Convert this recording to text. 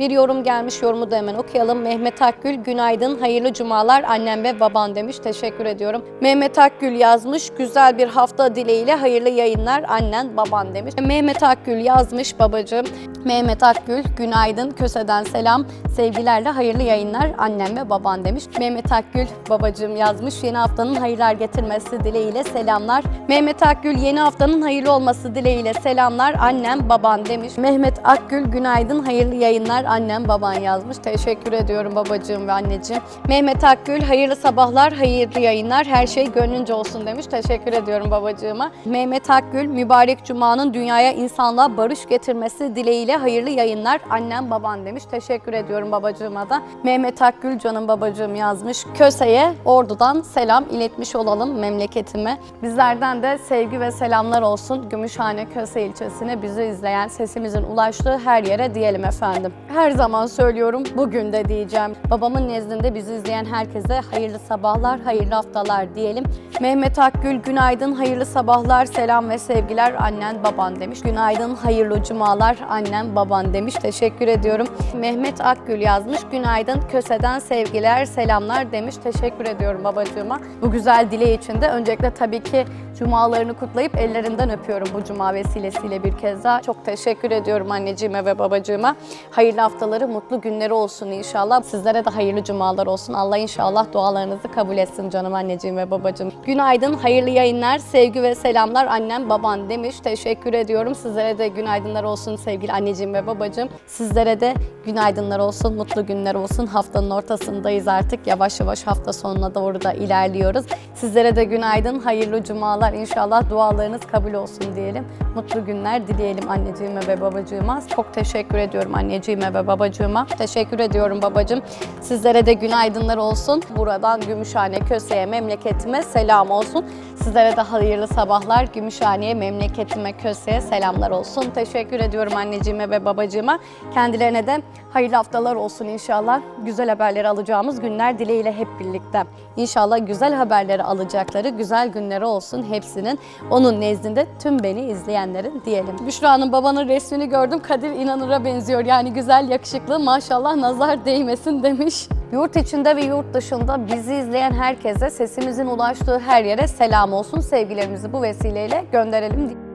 Bir yorum gelmiş, yorumu da hemen okuyalım. Mehmet Akgül, günaydın, hayırlı cumalar annem ve baban demiş. Teşekkür ediyorum. Mehmet Akgül yazmış, güzel bir hafta dileğiyle hayırlı yayınlar annen, baban demiş. Mehmet Akgül yazmış babacığım. Mehmet Akgül, günaydın, köseden selam, sevgilerle hayırlı yayınlar annem ve baban demiş. Mehmet Akgül babacığım yazmış, yeni haftanın hayırlar getirmesi dileğiyle selamlar. Mehmet Akgül, yeni haftanın hayırlı olması dileğiyle selamlar annem, baban demiş. Mehmet Akgül, günaydın, hayırlı yayınlar annem, baban yazmış. Teşekkür ediyorum babacığım ve anneciğim. Mehmet Akgül, hayırlı sabahlar, hayırlı yayınlar, her şey gönlünce olsun demiş. Teşekkür ediyorum babacığıma. Mehmet Akgül, mübarek cumanın dünyaya insanlığa barış getirmesi dileğiyle hayırlı yayınlar annem, baban demiş. Teşekkür ediyorum babacığıma da. Mehmet Akgül, canım babacığım yazmış. Köse'ye Ordu'dan selam iletmiş olalım memleketime. Bizlerden de sevgi ve selamlar olsun. Gümüşhane Köse ilçesine bizi izleyen, sesimizin ulaştığı her yere diyelim efendim. Her zaman söylüyorum, bugün de diyeceğim. Babamın nezdinde bizi izleyen herkese hayırlı sabahlar, hayırlı haftalar diyelim. Mehmet Akgül, günaydın, hayırlı sabahlar, selam ve sevgiler annen, baban demiş. Günaydın, hayırlı cumalar annem, baban demiş. Teşekkür ediyorum. Mehmet Akgül yazmış. Günaydın, Köse'den sevgiler, selamlar demiş. Teşekkür ediyorum babacığıma. Bu güzel dileği için de öncelikle tabii ki cumalarını kutlayıp ellerinden öpüyorum bu cuma vesilesiyle bir kez daha. Çok teşekkür ediyorum anneciğime ve babacığıma. Hayırlı haftaları, mutlu günleri olsun inşallah. Sizlere de hayırlı cumalar olsun. Allah inşallah dualarınızı kabul etsin canım anneciğim ve babacığım. Günaydın, hayırlı yayınlar, sevgi ve selamlar annem baban demiş. Teşekkür ediyorum. Sizlere de günaydınlar olsun sevgili anneciğim ve babacığım. Sizlere de günaydınlar olsun, mutlu günler olsun. Haftanın ortasındayız artık. Yavaş yavaş hafta sonuna doğru da ilerliyoruz. Sizlere de günaydın, hayırlı cumalar. İnşallah dualarınız kabul olsun diyelim. Mutlu günler dileyelim anneciğime ve babacığıma. Çok teşekkür ediyorum anneciğime ve babacığıma. Teşekkür ediyorum babacığım. Sizlere de günaydınlar olsun. Buradan Gümüşhane Köse'ye, memleketime selam olsun. Sizlere de hayırlı sabahlar. Gümüşhane'ye, memleketime, Köse'ye selamlar olsun. Teşekkür ediyorum anneciğime ve babacığıma. Kendilerine de hayırlı haftalar olsun inşallah. Güzel haberleri alacağımız günler dileğiyle hep birlikte. İnşallah güzel haberleri alacakları güzel günleri olsun hepsinin. Onun nezdinde tüm beni izleyenlerin diyelim. Büşra'nın babanın resmini gördüm. Kadir İnanır'a benziyor. Yani güzel, yakışıklı. Maşallah nazar değmesin demiş. Yurt içinde ve yurt dışında bizi izleyen herkese sesimizin ulaştığı her yere selam olsun. Sevgilerimizi bu vesileyle gönderelim.